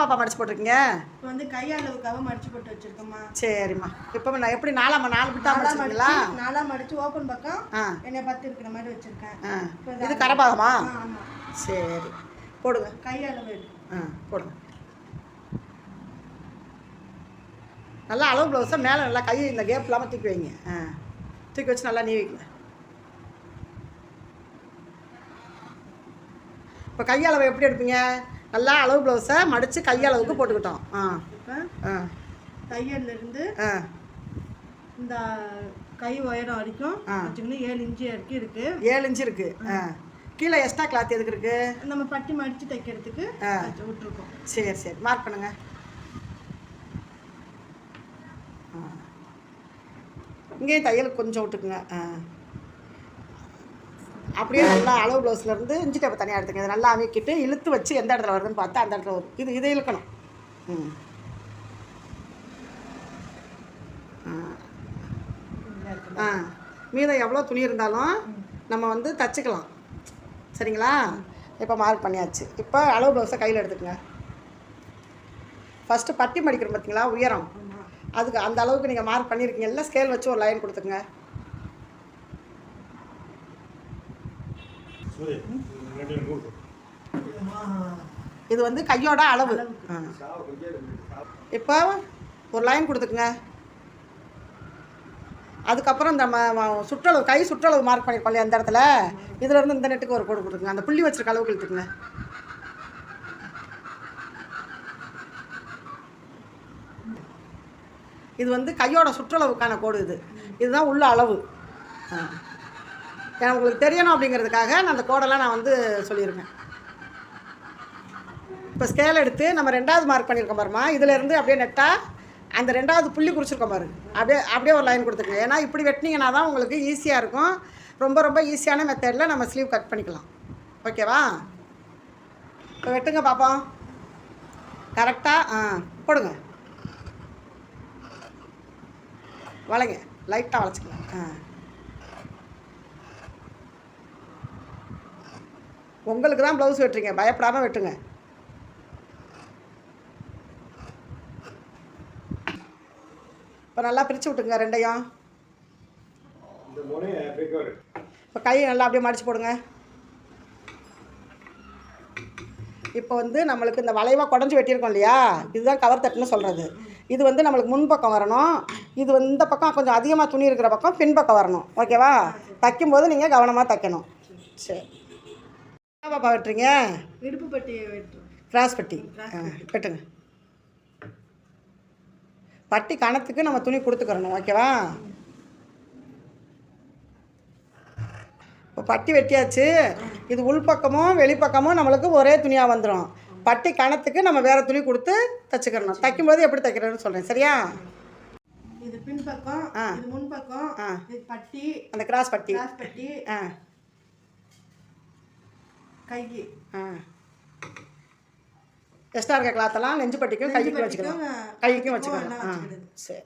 பாப்பா மடிச்சு போட்டிருக்கீங்க? இப்போ வந்து கையளவுக்காக மடிச்சு போட்டு வச்சிருக்கோம்மா. சரிம்மா. இப்போ நான் எப்படி நாலாம்மா நாலு பிட்டா மடிச்சிருக்கீங்களா? மடிச்சு நாலா மடிச்சு ஓப்பன் பக்கம் ஆ. என்னைய பத்து இருக்கிற மாதிரி வச்சிருக்கேன். இது கரபாகமா? சரி. போடுங்க. கையளவு இருக்கு. ஆ போடுங்க. நல்லா அளவு ப்ளவுஸாக மேலே நல்லா கை இந்த கேப் இல்லாமல் தூக்கி வைங்க. ஆ. தூக்கி வச்சு நல்லா நீவிங்க இப்போ கையளவு எப்படி எடுப்பீங்க? நல்லா அளவு ப்ளவுஸை மடித்து கையளவுக்கு போட்டுக்கிட்டோம். ஆ. இப்போ ஆ. தையல்ல இருந்து ஆ. இந்த கை உயரம் வரைக்கும். வச்சுக்கணும் ஏழு இன்ச்சு வரைக்கும் இருக்கு. ஏழு இன்ச்சு இருக்குது ஆ. கீழே எக்ஸ்ட்ரா கிளாத் எதுக்கு இருக்குது நம்ம பட்டி மடிச்சு தைக்கிறதுக்கு விட்டுருக்கோம். சரி சரி. மார்க் பண்ணுங்க. ஆ. இங்கேயும் தையலுக்கு கொஞ்சம் விட்டுக்குங்க. ஆ. அப்படியே நல்லா அளவு ப்ளவுஸ்ல இருந்து இஞ்சி டேப்பை தனியாக எடுத்துங்க இதை நல்லா அமைக்கிட்டு இழுத்து வச்சு எந்த இடத்துல வருதுன்னு பார்த்து அந்த இடத்துல வரும். இது இதை இழுக்கணும். ம். ஆ. மீதம் எவ்வளோ துணி இருந்தாலும் நம்ம வந்து தச்சுக்கலாம். சரிங்களா? இப்போ மார்க் பண்ணியாச்சு. இப்போ அளவு ப்ளவுஸை கையில் எடுத்துக்கங்க. ஃபஸ்ட்டு பட்டி மடிக்கிறோம் பார்த்தீங்களா உயரம். அதுக்கு அந்த அளவுக்கு நீங்கள் மார்க் பண்ணியிருக்கீங்கல்ல ஸ்கேல் வச்சு ஒரு லைன் கொடுத்துக்குங்க. இது வந்து கையோட அளவு. இப்போ ஒரு லைன் கொடுத்துக்குங்க. அதுக்கப்புறம் இந்த ம- சுற்றளவு கை சுற்றளவு மார்க் பண்ணியிருக்கோம் இல்லையா அந்த இடத்துல. இதில் இருந்து இந்த நெட்டுக்கு ஒரு கோடு கொடுத்துங்க அந்த புள்ளி வச்சிருக்க அளவுக்கு இழுத்துக்குங்க. இது வந்து கையோட சுற்றளவுக்கான கோடு இது. இதுதான் உள்ள அளவு. ஆ. ஏன்னா உங்களுக்கு தெரியணும் அப்படிங்கிறதுக்காக நான் அந்த கோடெல்லாம் நான் வந்து சொல்லியிருக்கேன். இப்போ ஸ்கேல் எடுத்து நம்ம ரெண்டாவது மார்க் பண்ணியிருக்கோம் பாருமா இதிலேருந்து அப்படியே நெட்டாக அந்த ரெண்டாவது புள்ளி குறிச்சிருக்கோம் பாரு. அப்படியே அப்படியே ஒரு லைன் கொடுத்துருங்க. ஏன்னா இப்படி வெட்டினீங்கன்னா தான் உங்களுக்கு ஈஸியாக இருக்கும். ரொம்ப ரொம்ப ஈஸியான மெத்தடில் நம்ம ஸ்லீவ் கட் பண்ணிக்கலாம். ஓகேவா இப்போ வெட்டுங்க பார்ப்போம் கரெக்டாக ஆ? போடுங்க. வளைங்க. லைட்டாக வளைச்சிக்கலாம். ஆ. உங்களுக்கு தான் ப்ளவுஸ் வெட்டுறீங்க. பயப்படாமல் வெட்டுங்க. இப்போ நல்லா பிரித்து விட்டுங்க ரெண்டையும். இப்போ கையை நல்லா அப்படியே மடிச்சு போடுங்க. இப்போ வந்து நம்மளுக்கு இந்த வளைவாக குடஞ்சி வெட்டியிருக்கோம் இல்லையா? இதுதான் கவர் தட்டுன்னு சொல்கிறது இது வந்து நம்மளுக்கு முன்பக்கம் வரணும். இது இந்த பக்கம் கொஞ்சம் அதிகமாக துணி இருக்கிற பக்கம் பின்பக்கம் வரணும். ஓகேவா தைக்கும்போது நீங்கள் கவனமாக தைக்கணும். சரி. பாப்பா வெட்டுறீங்க இடுப்பு பட்டியை வெட்டுறோம் கிராஸ் பட்டி ஆ வெட்டுங்க பட்டி கணத்துக்கு நம்ம துணி கொடுத்துக்கிறணும் ஓகேவா? இப்போ பட்டி வெட்டியாச்சு. இது உள்பக்கமும் வெளிப்பக்கமும் நம்மளுக்கு ஒரே துணியாக வந்துடும் பட்டி கணத்துக்கு நம்ம வேறு துணி கொடுத்து தைச்சிக்கிறணும். தைக்கும்போது எப்படி தைக்கிறேன்னு சொல்கிறேன் சரியா? இது பின்பக்கம் முன்பக்கம் பட்டி அந்த கிராஸ் பட்டி. கிராஸ் பட்டி. ஆ. கை ஆ. எக்ஸ்ட்ரா இருக்க கிளாத்தெல்லாம் நெஞ்சு பட்டிக்கும் கைக்கும் வச்சுக்கலாம். கைக்கும் வச்சுக்கலாம், ஆ. சரி.